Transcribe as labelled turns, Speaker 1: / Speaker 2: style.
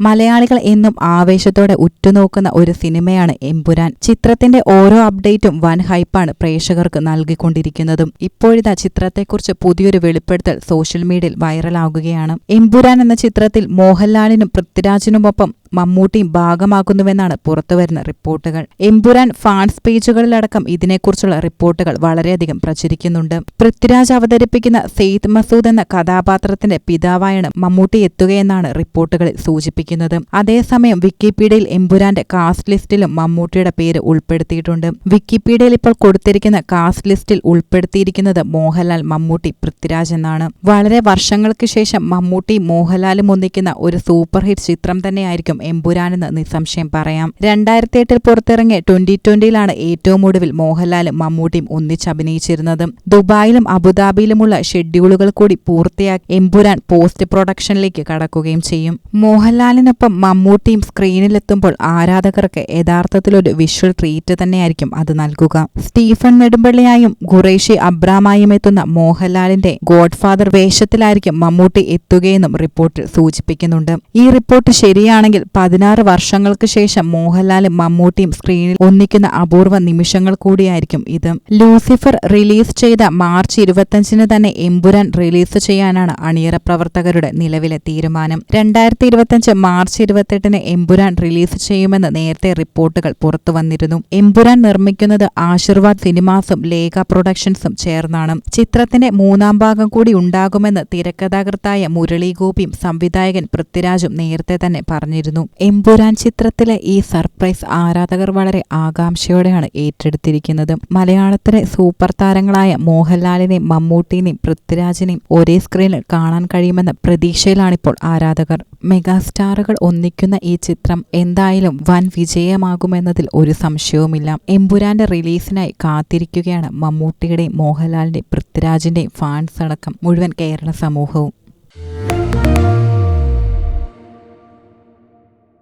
Speaker 1: മലയാളികൾ എന്നും ആവേശത്തോടെ ഉറ്റുനോക്കുന്ന ഒരു സിനിമയാണ് എമ്പുരാൻ. ചിത്രത്തിന്റെ ഓരോ അപ്ഡേറ്റും വൻ ഹൈപ്പാണ് പ്രേക്ഷകർക്ക് നൽകിക്കൊണ്ടിരിക്കുന്നതും. ഇപ്പോഴിതാ ചിത്രത്തെക്കുറിച്ച് പുതിയൊരു വെളിപ്പെടുത്തൽ സോഷ്യൽ മീഡിയയിൽ വൈറലാകുകയാണ്. എമ്പുരാൻ എന്ന ചിത്രത്തിൽ മോഹൻലാലിനും പൃഥ്വിരാജിനുമൊപ്പം മമ്മൂട്ടിയും ഭാഗമാക്കുന്നുവെന്നാണ് പുറത്തുവരുന്ന റിപ്പോർട്ടുകൾ. എമ്പുരാൻ ഫാൻസ് പേജുകളിലടക്കം ഇതിനെക്കുറിച്ചുള്ള റിപ്പോർട്ടുകൾ വളരെയധികം പ്രചരിക്കുന്നുണ്ട്. പൃഥ്വിരാജ് അവതരിപ്പിക്കുന്ന സെയ്ദ് മസൂദ് എന്ന കഥാപാത്രത്തിന്റെ പിതാവായാണ് മമ്മൂട്ടി എത്തുകയെന്നാണ് റിപ്പോർട്ടുകളിൽ സൂചിപ്പിക്കുന്നത്. അതേസമയം വിക്കിപീഡിയയിൽ എമ്പുരാന്റെ കാസ്റ്റ് ലിസ്റ്റിലും മമ്മൂട്ടിയുടെ പേര് ഉൾപ്പെടുത്തിയിട്ടുണ്ട്. വിക്കിപീഡിയയിൽ ഇപ്പോൾ കൊടുത്തിരിക്കുന്ന കാസ്റ്റ് ലിസ്റ്റിൽ ഉൾപ്പെടുത്തിയിരിക്കുന്നത് മോഹൻലാൽ മമ്മൂട്ടി പൃഥ്വിരാജ് എന്നാണ്. വളരെ വർഷങ്ങൾക്ക് ശേഷം മമ്മൂട്ടി മോഹൻലാലും ഒന്നിക്കുന്ന ഒരു സൂപ്പർ ഹിറ്റ് ചിത്രം തന്നെയായിരിക്കും എമ്പുരാനെന്ന് നിസ്സംശയം പറയാം. രണ്ടായിരത്തി എട്ടിൽ പുറത്തിറങ്ങിയ ട്വന്റി ട്വന്റിയിലാണ് ഏറ്റവും ഒടുവിൽ മോഹൻലാലും മമ്മൂട്ടിയും ഒന്നിച്ചഭിനയിച്ചിരുന്നത് ദുബായിലും അബുദാബിയിലുമുള്ള ഷെഡ്യൂളുകൾ കൂടി പൂർത്തിയാക്കി എമ്പുരാൻ പോസ്റ്റ് പ്രൊഡക്ഷനിലേക്ക് കടക്കുകയും ചെയ്യും. മോഹൻലാലിനൊപ്പം മമ്മൂട്ടിയും സ്ക്രീനിലെത്തുമ്പോൾ ആരാധകർക്ക് യഥാർത്ഥത്തിലൊരു വിഷ്വൽ ട്രീറ്റ് തന്നെയായിരിക്കും അത് നൽകുക. സ്റ്റീഫൻ നെടുമ്പള്ളിയായും ഖുറേഷി അബ്രാമായും എത്തുന്ന മോഹൻലാലിന്റെ ഗോഡ്ഫാദർ വേഷത്തിലായിരിക്കും മമ്മൂട്ടി എത്തുകയെന്നും റിപ്പോർട്ടിൽ സൂചിപ്പിക്കുന്നുണ്ട്. ഈ റിപ്പോർട്ട് ശരിയാണെങ്കിൽ പതിനാറ് വർഷങ്ങൾക്ക് ശേഷം മോഹൻലാലും മമ്മൂട്ടിയും സ്ക്രീനിൽ ഒന്നിക്കുന്ന അപൂർവ നിമിഷങ്ങൾ കൂടിയായിരിക്കും ഇത്. ലൂസിഫർ റിലീസ് ചെയ്ത മാർച്ച് ഇരുപത്തഞ്ചിന് തന്നെ എമ്പുരാൻ റിലീസ് ചെയ്യാനാണ് അണിയറ പ്രവർത്തകരുടെ നിലവിലെ തീരുമാനം. രണ്ടായിരത്തി ഇരുപത്തിയഞ്ച് മാർച്ച് ഇരുപത്തെട്ടിന് എമ്പുരാൻ റിലീസ് ചെയ്യുമെന്ന് നേരത്തെ റിപ്പോർട്ടുകൾ പുറത്തു വന്നിരുന്നു. എമ്പുരാൻ നിർമ്മിക്കുന്നത് ആശീർവാദ് സിനിമാസും ലേഖ പ്രൊഡക്ഷൻസും ചേർന്നാണ്. ചിത്രത്തിന്റെ മൂന്നാം ഭാഗം കൂടി ഉണ്ടാകുമെന്ന് തിരക്കഥാകൃത്തായ മുരളി ഗോപിയും സംവിധായകൻ പൃഥ്വിരാജും നേരത്തെ തന്നെ പറഞ്ഞിരുന്നു. എമ്പുരാൻ ചിത്രത്തിലെ ഈ സർപ്രൈസ് ആരാധകർ വളരെ ആകാംക്ഷയോടെയാണ് ഏറ്റെടുത്തിരിക്കുന്നത്. മലയാളത്തിലെ സൂപ്പർ താരങ്ങളായ മോഹൻലാലിനെയും മമ്മൂട്ടിനെയും പൃഥ്വിരാജിനെയും ഒരേ സ്ക്രീനിൽ കാണാൻ കഴിയുമെന്ന പ്രതീക്ഷയിലാണിപ്പോൾ ആരാധകർ. മെഗാസ്റ്റാറുകൾ ഒന്നിക്കുന്ന ഈ ചിത്രം എന്തായാലും വൻ വിജയമാകുമെന്നതിൽ ഒരു സംശയവുമില്ല. എമ്പുരാന്റെ റിലീസിനായി കാത്തിരിക്കുകയാണ് മമ്മൂട്ടിയുടെയും മോഹൻലാലിന്റെയും പൃഥ്വിരാജിന്റെയും ഫാൻസ് അടക്കം മുഴുവൻ കേരള സമൂഹവും.